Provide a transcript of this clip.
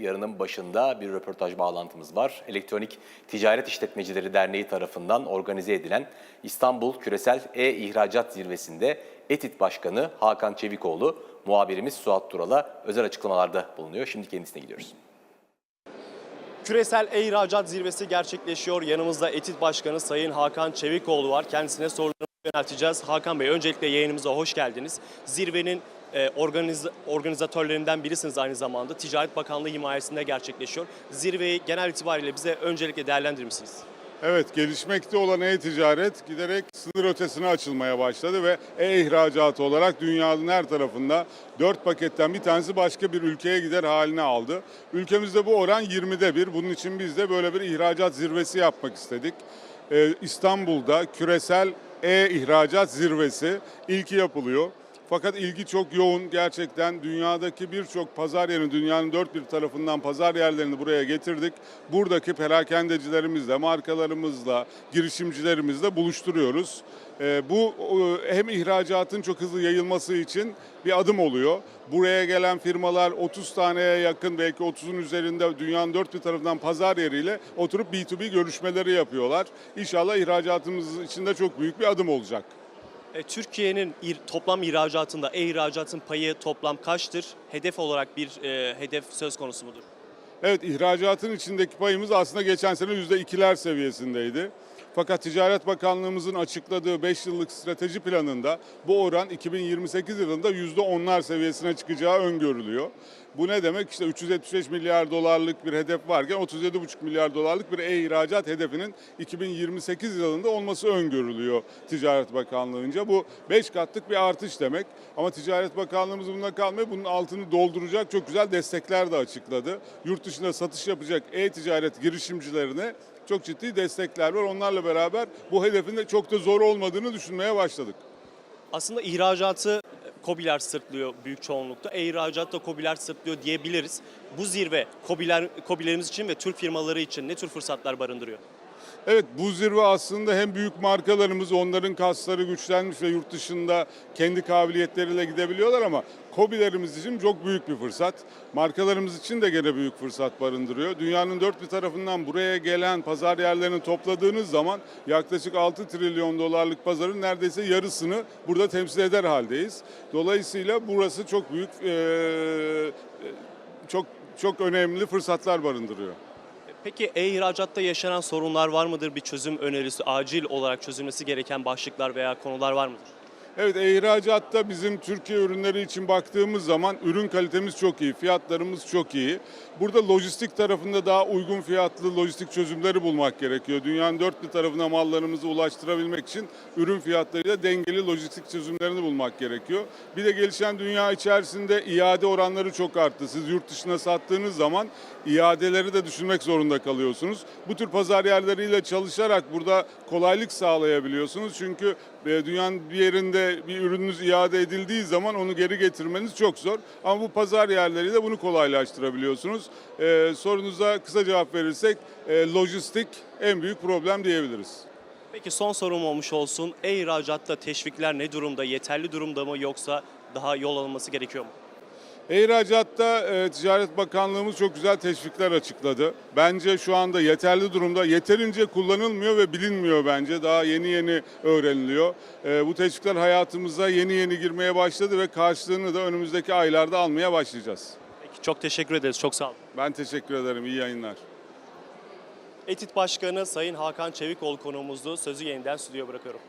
Yarının başında bir röportaj bağlantımız var. Elektronik Ticaret İşletmecileri Derneği tarafından organize edilen İstanbul Küresel E-İhracat Zirvesi'nde ETİT Başkanı Hakan Çevikoğlu, muhabirimiz Suat Tural'a özel açıklamalarda bulunuyor. Şimdi kendisine gidiyoruz. Küresel e-ihracat zirvesi gerçekleşiyor. Yanımızda ETİT Başkanı Sayın Hakan Çevikoğlu var. Kendisine sorularımızı yönelteceğiz. Hakan Bey öncelikle yayınımıza hoş geldiniz. Zirvenin organiz- organizatörlerinden birisiniz aynı zamanda. Ticaret Bakanlığı himayesinde gerçekleşiyor. Zirveyi genel itibariyle bize öncelikle değerlendirir misiniz? Evet, gelişmekte olan e-ticaret giderek sınır ötesine açılmaya başladı ve e-ihracatı olarak dünyanın her tarafında dört paketten bir tanesi başka bir ülkeye gider haline aldı. Ülkemizde bu oran 20'de bir. Bunun için biz de böyle bir ihracat zirvesi yapmak istedik. Ee, İstanbul'da küresel e-ihracat zirvesi ilki yapılıyor. Fakat ilgi çok yoğun. Gerçekten dünyadaki birçok pazar yerini, dünyanın dört bir tarafından pazar yerlerini buraya getirdik. Buradaki perakendecilerimizle, markalarımızla, girişimcilerimizle buluşturuyoruz. Ee, bu hem ihracatın çok hızlı yayılması için bir adım oluyor. Buraya gelen firmalar 30 taneye yakın belki 30'un üzerinde dünyanın dört bir tarafından pazar yeriyle oturup B2B görüşmeleri yapıyorlar. İnşallah ihracatımız için de çok büyük bir adım olacak. E, Türkiye'nin toplam ihracatında e-ihracatın payı toplam kaçtır? Hedef olarak bir e, hedef söz konusu mudur? Evet ihracatın içindeki payımız aslında geçen sene %2'ler seviyesindeydi. Fakat Ticaret Bakanlığımızın açıkladığı 5 yıllık strateji planında bu oran 2028 yılında %10'lar seviyesine çıkacağı öngörülüyor. Bu ne demek? İşte 375 milyar dolarlık bir hedef varken 37,5 milyar dolarlık bir e-ihracat hedefinin 2028 yılında olması öngörülüyor Ticaret Bakanlığı'nca. Bu 5 katlık bir artış demek. Ama Ticaret Bakanlığımız bununla kalmıyor. Bunun altını dolduracak çok güzel destekler de açıkladı. Yurt dışında satış yapacak e-ticaret girişimcilerine çok ciddi destekler var. Onlarla beraber bu hedefin de çok da zor olmadığını düşünmeye başladık. Aslında ihracatı KOBİ'ler sırtlıyor büyük çoğunlukta. E-ihracat da KOBİ'ler sırtlıyor diyebiliriz. Bu zirve KOBİ'ler, KOBİ'lerimiz için ve Türk firmaları için ne tür fırsatlar barındırıyor? Evet bu zirve aslında hem büyük markalarımız onların kasları güçlenmiş ve yurt dışında kendi kabiliyetleriyle gidebiliyorlar ama KOBİ'lerimiz için çok büyük bir fırsat. Markalarımız için de gene büyük fırsat barındırıyor. Dünyanın dört bir tarafından buraya gelen pazar yerlerini topladığınız zaman yaklaşık 6 trilyon dolarlık pazarın neredeyse yarısını burada temsil eder haldeyiz. Dolayısıyla burası çok büyük, çok çok önemli fırsatlar barındırıyor. Peki e-ihracatta yaşanan sorunlar var mıdır? Bir çözüm önerisi, acil olarak çözülmesi gereken başlıklar veya konular var mıdır? Evet ihracatta bizim Türkiye ürünleri için baktığımız zaman ürün kalitemiz çok iyi, fiyatlarımız çok iyi. Burada lojistik tarafında daha uygun fiyatlı lojistik çözümleri bulmak gerekiyor. Dünyanın dört bir tarafına mallarımızı ulaştırabilmek için ürün fiyatlarıyla dengeli lojistik çözümlerini bulmak gerekiyor. Bir de gelişen dünya içerisinde iade oranları çok arttı. Siz yurt dışına sattığınız zaman iadeleri de düşünmek zorunda kalıyorsunuz. Bu tür pazar yerleriyle çalışarak burada kolaylık sağlayabiliyorsunuz. Çünkü dünyanın bir yerinde bir ürününüz iade edildiği zaman onu geri getirmeniz çok zor. Ama bu pazar yerleriyle bunu kolaylaştırabiliyorsunuz. E, sorunuza kısa cevap verirsek e, lojistik en büyük problem diyebiliriz. Peki son sorum olmuş olsun. E-ihracatta teşvikler ne durumda? Yeterli durumda mı yoksa daha yol alınması gerekiyor mu? İhracatta e, Ticaret Bakanlığımız çok güzel teşvikler açıkladı. Bence şu anda yeterli durumda. Yeterince kullanılmıyor ve bilinmiyor bence. Daha yeni yeni öğreniliyor. E, bu teşvikler hayatımıza yeni yeni girmeye başladı ve karşılığını da önümüzdeki aylarda almaya başlayacağız. Peki çok teşekkür ederiz. Çok sağ olun. Ben teşekkür ederim. İyi yayınlar. ETİT Başkanı Sayın Hakan Çevikoğlu konuğumuzdu. Sözü yeniden stüdyoya bırakıyorum.